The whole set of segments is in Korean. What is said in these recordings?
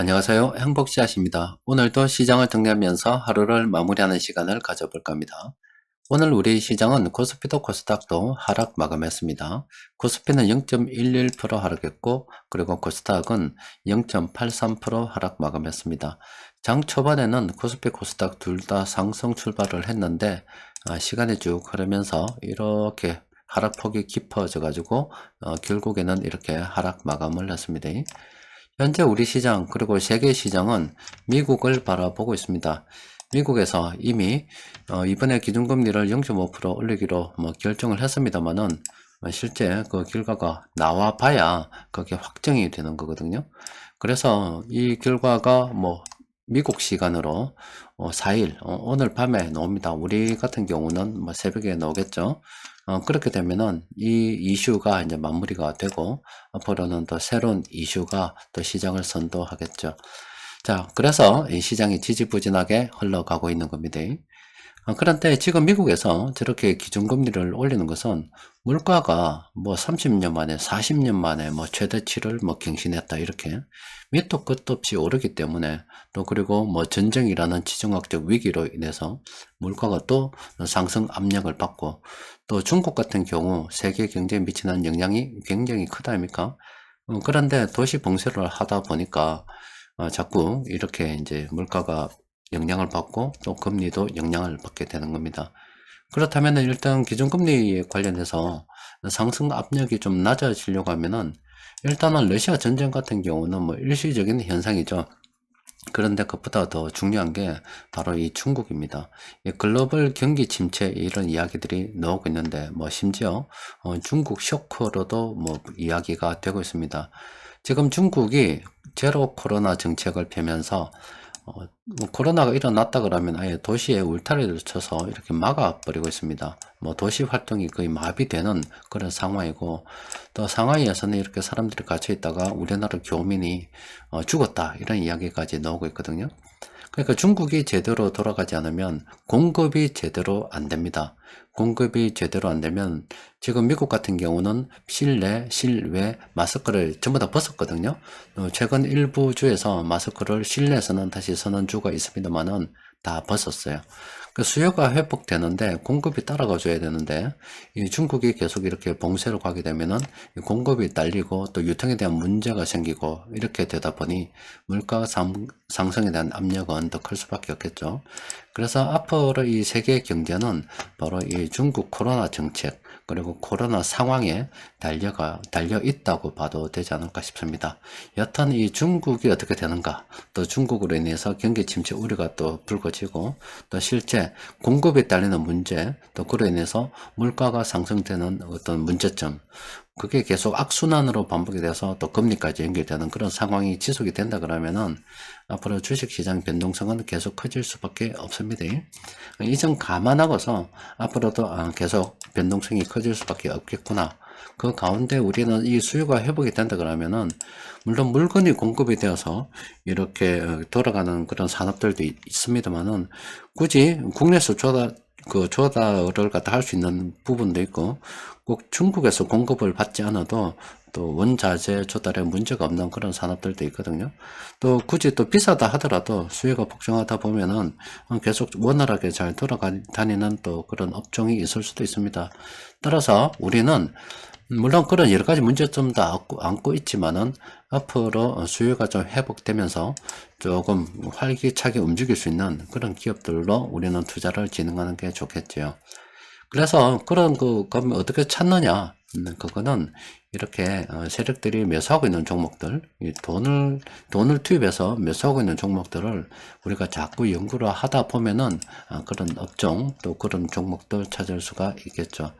안녕하세요. 행복씨앗입니다. 오늘도 시장을 정리하면서 하루를 마무리하는 시간을 가져볼까 합니다. 오늘 우리 시장은 코스피도 코스닥도 하락 마감했습니다. 코스피는 0.11% 하락했고 그리고 코스닥은 0.83% 하락 마감했습니다. 장 초반에는 코스피 코스닥 둘 다 상승 출발을 했는데 아, 시간이 쭉 흐르면서 이렇게 하락폭이 깊어져 가지고 어, 결국에는 이렇게 하락 마감을 했습니다. 현재 우리 시장 그리고 세계 시장은 미국을 바라보고 있습니다. 미국에서 이미 어, 이번에 기준금리를 0.5% 올리기로 뭐 결정을 했습니다만은 어, 실제 그 결과가 나와 봐야 그게 확정이 되는 거거든요. 그래서 이 결과가 뭐 미국 시간으로 어, 4일 어, 오늘 밤에 나옵니다. 우리 같은 경우는 뭐 새벽에 나오겠죠. 어, 그렇게 되면은 이 이슈가 이제 마무리가 되고 앞으로는 또 새로운 이슈가 또 시장을 선도하겠죠. 자, 그래서 이 시장이 지지부진하게 흘러가고 있는 겁니다. 어, 그런데 지금 미국에서 저렇게 기준금리를 올리는 것은 물가가 뭐 30년 만에 40년 만에 뭐 최대치를 뭐 갱신했다 이렇게 밑도 끝도 없이 오르기 때문에 또 그리고 뭐 전쟁이라는 지정학적 위기로 인해서 물가가 또 상승 압력을 받고 또 중국 같은 경우 세계 경제에 미치는 영향이 굉장히 크다 아닙니까? 어, 그런데 도시 봉쇄를 하다 보니까 어, 자꾸 이렇게 이제 물가가 영향을 받고 또 금리도 영향을 받게 되는 겁니다. 그렇다면 일단 기준금리 관련해서 상승 압력이 좀 낮아지려고 하면은 일단은 러시아 전쟁 같은 경우는 뭐 일시적인 현상이죠. 그런데 그것보다 더 중요한 게 바로 이 중국입니다. 이 글로벌 경기 침체 이런 이야기들이 나오고 있는데 뭐 심지어 어 중국 쇼크로도 뭐 이야기가 되고 있습니다. 지금 중국이 제로 코로나 정책을 펴면서 어, 뭐 코로나가 일어났다 그러면 아예 도시에 울타리를 쳐서 이렇게 막아버리고 있습니다. 뭐 도시 활동이 거의 마비되는 그런 상황이고 또 상하이에서는 이렇게 사람들이 갇혀 있다가 우리나라 교민이 어, 죽었다 이런 이야기까지 나오고 있거든요. 그러니까 중국이 제대로 돌아가지 않으면 공급이 제대로 안 됩니다. 공급이 제대로 안 되면 지금 미국 같은 경우는 실내, 실외 마스크를 전부 다 벗었거든요. 어, 최근 일부 주에서 마스크를 실내에서는 다시 선언 주가 있습니다만은 다 벗었어요. 그 수요가 회복되는데 공급이 따라가 줘야 되는데 이 중국이 계속 이렇게 봉쇄로 가게 되면은 공급이 딸리고 또 유통에 대한 문제가 생기고 이렇게 되다 보니 물가 상, 상승에 대한 압력은 더 클 수밖에 없겠죠. 그래서 앞으로 이 세계 경제는 바로 이 중국 코로나 정책 그리고 코로나 상황에 달려가 달려 있다고 봐도 되지 않을까 싶습니다. 여튼 이 중국이 어떻게 되는가, 또 중국으로 인해서 경기 침체 우려가 또 불거지고, 또 실제 공급에 딸리는 문제, 또 그로 인해서 물가가 상승되는 어떤 문제점, 그게 계속 악순환으로 반복이 돼서 또 금리까지 연결되는 그런 상황이 지속이 된다 그러면은 앞으로 주식시장 변동성은 계속 커질 수밖에 없습니다. 이점 감안하고서 앞으로도 아, 계속 변동성이 커질 수밖에 없겠구나. 그 가운데 우리는 이 수요가 회복이 된다 그러면은 물론 물건이 공급이 되어서 이렇게 어, 돌아가는 그런 산업들도 있습니다만은 굳이 국내에서 조달 그 조달을 갖다 할 수 있는 부분도 있고 꼭 중국에서 공급을 받지 않아도 또 원자재 조달에 문제가 없는 그런 산업들도 있거든요. 또 굳이 또 비싸다 하더라도 수요가 복종하다 보면은 계속 원활하게 잘 돌아다니는 또 그런 업종이 있을 수도 있습니다. 따라서 우리는 물론 그런 여러 가지 문제점도 안고, 있지만은 앞으로 수요가 좀 회복되면서 조금 활기차게 움직일 수 있는 그런 기업들로 우리는 투자를 진행하는 게 좋겠죠. 그래서 그런 그, 그럼 어떻게 찾느냐? 음, 그거는 이렇게 어, 세력들이 매수하고 있는 종목들, 돈을, 돈을 투입해서 매수하고 있는 종목들을 우리가 자꾸 연구를 하다 보면은 아, 그런 업종 또 그런 종목들 찾을 수가 있겠죠.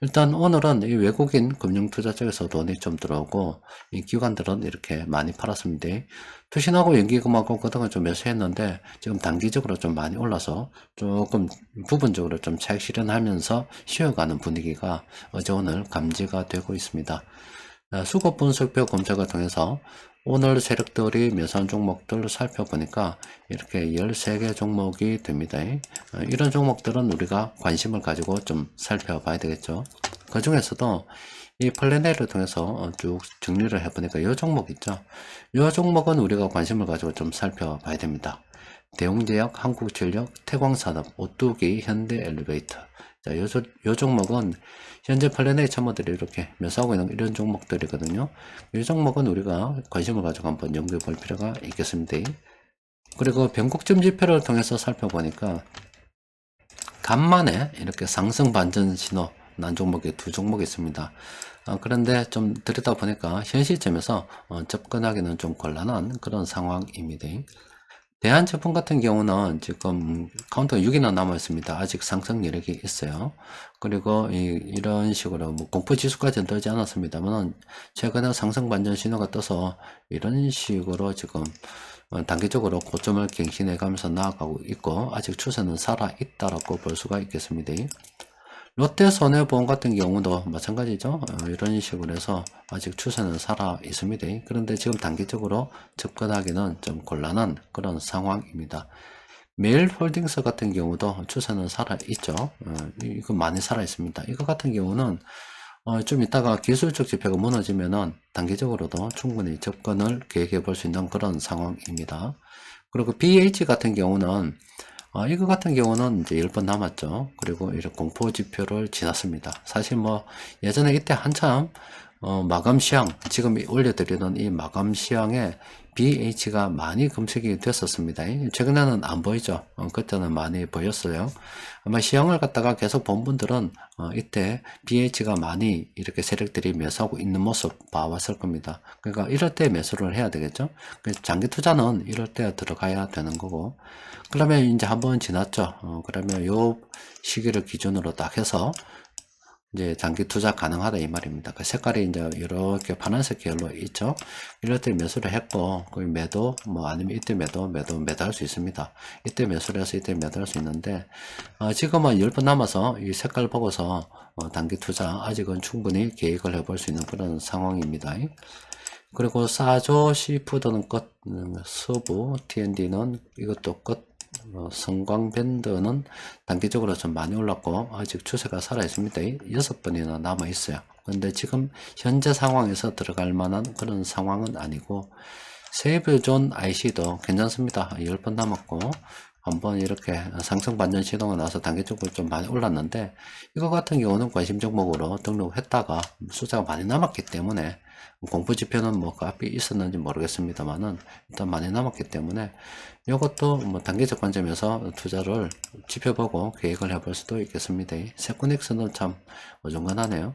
일단 오늘은 이 외국인 금융투자 쪽에서 돈이 좀 들어오고 이 기관들은 이렇게 많이 팔았습니다. 투신하고 연기금하고 그동안 좀 매수했는데 지금 단기적으로 좀 많이 올라서 조금 부분적으로 좀 차익 실현하면서 쉬어가는 분위기가 어제 오늘 감지가 되고 있습니다. 아, 수급 분석표 검색을 통해서 오늘 세력들이 매수한 종목들 살펴보니까 이렇게 13개 종목이 됩니다. 아, 이런 종목들은 우리가 관심을 가지고 좀 살펴봐야 되겠죠. 그 중에서도 이 플래넷을 통해서 어, 쭉 정리를 해보니까 이 종목 있죠. 이 종목은 우리가 관심을 가지고 좀 살펴봐야 됩니다. 대웅제약, 한국전력, 태광산업, 오뚜기, 현대엘리베이터. 자, 요, 조- 요 종목은 현재 플래넷 참모들이 이렇게 묘사하고 있는 이런 종목들이거든요. 이 종목은 우리가 관심을 가지고 한번 연구해 볼 필요가 있겠습니다. 그리고 변곡점 지표를 통해서 살펴보니까 간만에 이렇게 상승 반전 신호 난 종목이 두 종목이 있습니다. 어, 그런데 좀 들여다 보니까 현 시점에서 어, 접근하기는 좀 곤란한 그런 상황입니다. 대한제품 같은 경우는 지금 카운터가 6이나 남아 있습니다. 아직 상승 여력이 있어요. 그리고 이, 런 식으로 뭐 공포 지수까지는 뜨지 않았습니다만 최근에 상승 반전 신호가 떠서 이런 식으로 지금 어, 단기적으로 고점을 갱신해 가면서 나아가고 있고 아직 추세는 살아 있다라고 볼 수가 있겠습니다. 롯데 손해보험 같은 경우도 마찬가지죠. 어, 이런 식으로 해서 아직 추세는 살아 있습니다. 그런데 지금 단기적으로 접근하기는 좀 곤란한 그런 상황입니다. 메일 홀딩스 같은 경우도 추세는 살아 있죠. 어, 이- 이거 많이 살아 있습니다. 이거 같은 경우는 어, 좀 이따가 기술적 지표가 무너지면은 단기적으로도 충분히 접근을 계획해 볼 수 있는 그런 상황입니다. 그리고 BH 같은 경우는 어, 이거 같은 경우는 이제 10번 남았죠. 그리고 이런 공포 지표를 지났습니다. 사실 뭐 예전에 이때 한참 어, 마감 시황 지금 올려드리는 이 마감 시황에 BH가 많이 검색이 됐었습니다. 최근에는 안 보이죠. 어, 그때는 많이 보였어요. 아마 시황을 갖다가 계속 본 분들은 어, 이때 BH가 많이 이렇게 세력들이 매수하고 있는 모습 봐왔을 겁니다. 그러니까 이럴 때 매수를 해야 되겠죠. 그래서 장기 투자는 이럴 때 들어가야 되는 거고. 그러면 이제 한 번 지났죠. 어, 그러면 요 시기를 기준으로 딱 해서 이제 장기 투자 가능하다 이 말입니다. 그 색깔이 이제 이렇게 파란색 계열로 있죠. 이럴 때 매수를 했고 그 매도 뭐 아니면 이때 매도 매도 매도할 수 있습니다. 이때 매수를 해서 이때 매도할 수 있는데 어, 지금은 10번 남아서 이 색깔 보고서 어, 단기 투자 아직은 충분히 계획을 해볼 수 있는 그런 상황입니다. 그리고 사조 시푸드는 끝, 음, 서부 TND는 이것도 끝, 어, 성광밴드는 단기적으로 좀 많이 올랐고 아직 추세가 살아 있습니다. 여섯 번이나 남아 있어요. 근데 지금 현재 상황에서 들어갈 만한 그런 상황은 아니고 세이브존 IC도 괜찮습니다. 10번 남았고 한번 이렇게 상승 반전 시도가 나서 단기적으로 좀 많이 올랐는데 이거 같은 경우는 관심 종목으로 등록했다가 숫자가 많이 남았기 때문에 공부 지표는 뭐 그 앞에 있었는지 모르겠습니다만은 일단 많이 남았기 때문에 이것도 뭐 단기적 관점에서 투자를 지켜보고 계획을 해볼 수도 있겠습니다. 세코닉스는 참 어중간하네요.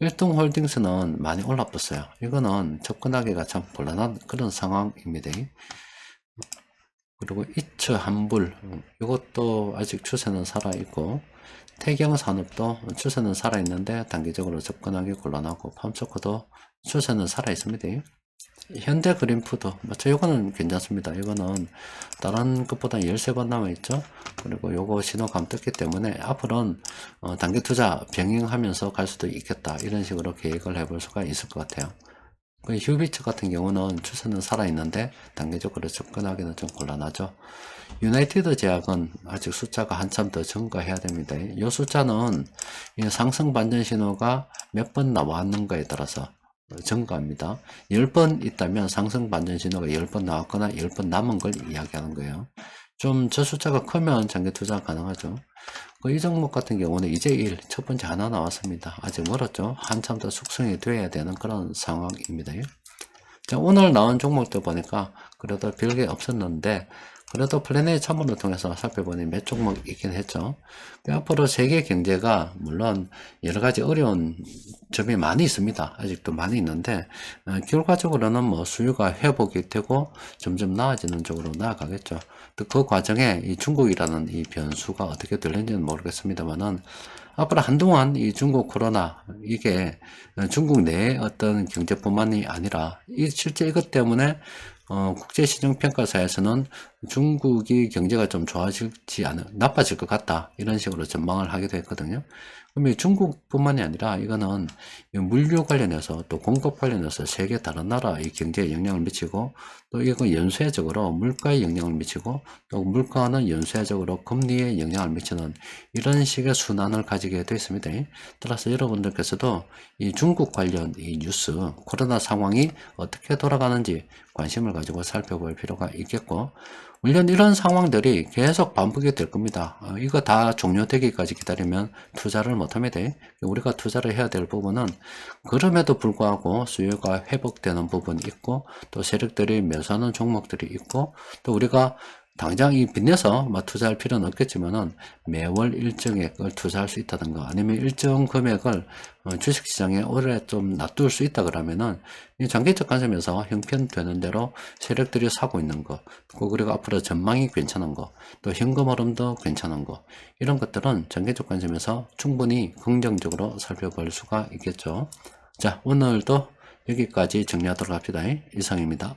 1등 홀딩스는 많이 올라붙어요. 이거는 접근하기가 참 곤란한 그런 상황입니다. 그리고 이츠 한불 이것도 아직 추세는 살아있고 태경 산업도 추세는 살아있는데 단기적으로 접근하기 곤란하고 팜초코도 추세는 살아있습니다. 현대 그린푸드 맞죠? 이거는 괜찮습니다. 이거는 다른 것보다 13번 남아있죠? 그리고 요거 신호감 떴기 때문에 앞으로는 어, 단기 투자 병행하면서 갈 수도 있겠다. 이런 식으로 계획을 해볼 수가 있을 것 같아요. 그 휴비츠 같은 경우는 추세는 살아있는데 단계적으로 접근하기는 좀 곤란하죠. 유나이티드 제약은 아직 숫자가 한참 더 증가해야 됩니다. 이 숫자는 이 상승 반전 신호가 몇 번 나왔는가에 따라서 증가합니다. 10번 있다면 상승 반전 신호가 10번 나왔거나 10번 남은 걸 이야기하는 거예요. 좀 저 숫자가 크면 장기 투자 가능하죠. 그이 종목 같은 경우는 이제 1, 첫 번째 하나 나왔습니다. 아직 멀었죠. 한참 더 숙성이 돼야 되는 그런 상황입니다. 자, 오늘 나온 종목들 보니까 그래도 별게 없었는데 그래도 플래닛 참모를 통해서 살펴보니 몇 종목 있긴 했죠. 그 앞으로 세계 경제가 물론 여러 가지 어려운 점이 많이 있습니다. 아직도 많이 있는데 어, 결과적으로는 뭐 수요가 회복이 되고 점점 나아지는 쪽으로 나아가겠죠. 또 그 과정에 이 중국이라는 이 변수가 어떻게 될는지는 모르겠습니다만은 앞으로 한동안 이 중국 코로나 이게 어, 중국 내의 어떤 경제뿐만이 아니라 이 실제 이것 때문에 어, 국제시장평가사에서는 중국이 경제가 좀 좋아질지 않은, 나빠질 것 같다. 이런 식으로 전망을 하기도 했거든요. 이 중국뿐만이 아니라 이거는 이 물류 관련해서 또 공급 관련해서 세계 다른 나라 의 경제에 영향을 미치고 또 이거 연쇄적으로 물가에 영향을 미치고 또 물가는 연쇄적으로 금리에 영향을 미치는 이런 식의 순환을 가지게 되어 있습니다. 따라서 여러분들께서도 이 중국 관련 이 뉴스 코로나 상황이 어떻게 돌아가는지 관심을 가지고 살펴볼 필요가 있겠고 물론 이런 상황들이 계속 반복이 될 겁니다. 어, 이거 다 종료되기까지 기다리면 투자를 못합니다. 우리가 투자를 해야 될 부분은 그럼에도 불구하고 수요가 회복되는 부분이 있고 또 세력들이 매수하는 종목들이 있고 또 우리가 당장 이 빚내서 막 투자할 필요는 없겠지만은 매월 일정액을 투자할 수 있다든가 아니면 일정 금액을 어, 주식시장에 오래 좀 놔둘 수 있다 그러면은 이 장기적 관점에서 형편되는 대로 세력들이 사고 있는 거, 그 그리고 앞으로 전망이 괜찮은 거, 또 현금 흐름도 괜찮은 거 이런 것들은 장기적 관점에서 충분히 긍정적으로 살펴볼 수가 있겠죠. 자 오늘도 여기까지 정리하도록 합시다. 이상입니다.